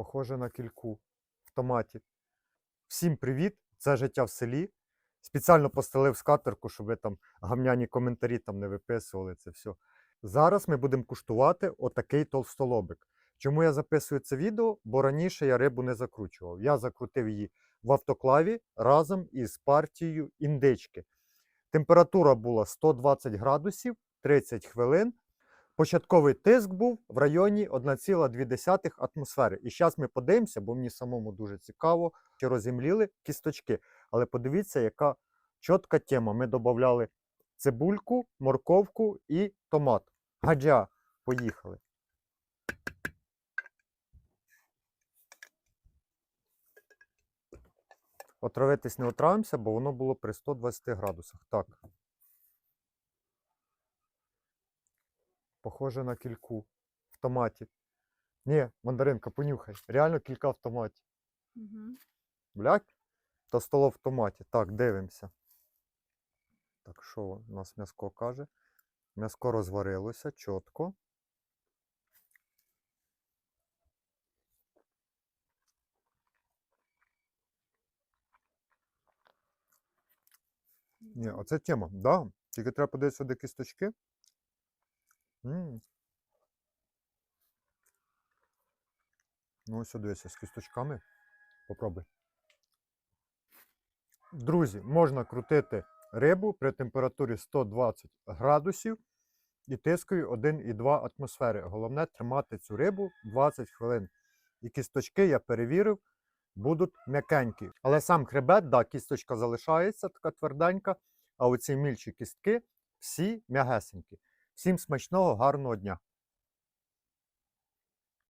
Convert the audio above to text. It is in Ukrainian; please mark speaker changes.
Speaker 1: Похоже на кільку в томаті. Всім привіт! Це життя в селі. Спеціально постелив скатерку, щоб ви там гамняні коментарі там не виписували це все. Зараз ми будемо куштувати отакий толстолобик. Чому я записую це відео? Бо раніше я рибу не закручував. Я закрутив її в автоклаві разом із партією індички. Температура була 120 градусів 30 хвилин. Початковий тиск був в районі 1,2 атмосфери. І зараз ми подивимося, бо мені самому дуже цікаво, чи розімліли кісточки. Але подивіться, яка чітка тема. Ми додавали цибульку, морковку і томат. Гаджа, поїхали. Отравитись не отравимося, бо воно було при 120 градусах. Так. Похоже на кільку в томаті. Ні, мандаринка, понюхай. Реально кілька в томаті.
Speaker 2: Угу.
Speaker 1: Блядь, та столо в томаті. Так, дивимося. Так, що у нас м'яско каже? М'яско розварилося чітко. Ні, оце тема, да. Тільки треба подивитися до кісточки. Ну, ось дивися, з кісточками. Попробуй. Друзі, можна крутити рибу при температурі 120 градусів і тискою 1,2 атмосфери. Головне тримати цю рибу 20 хвилин. І кісточки я перевірив, будуть м'якенькі. Але сам хребет, да, кісточка залишається така тверденька, а оці мільчі кістки всі м'ягесенькі. Всім смачного, гарного дня!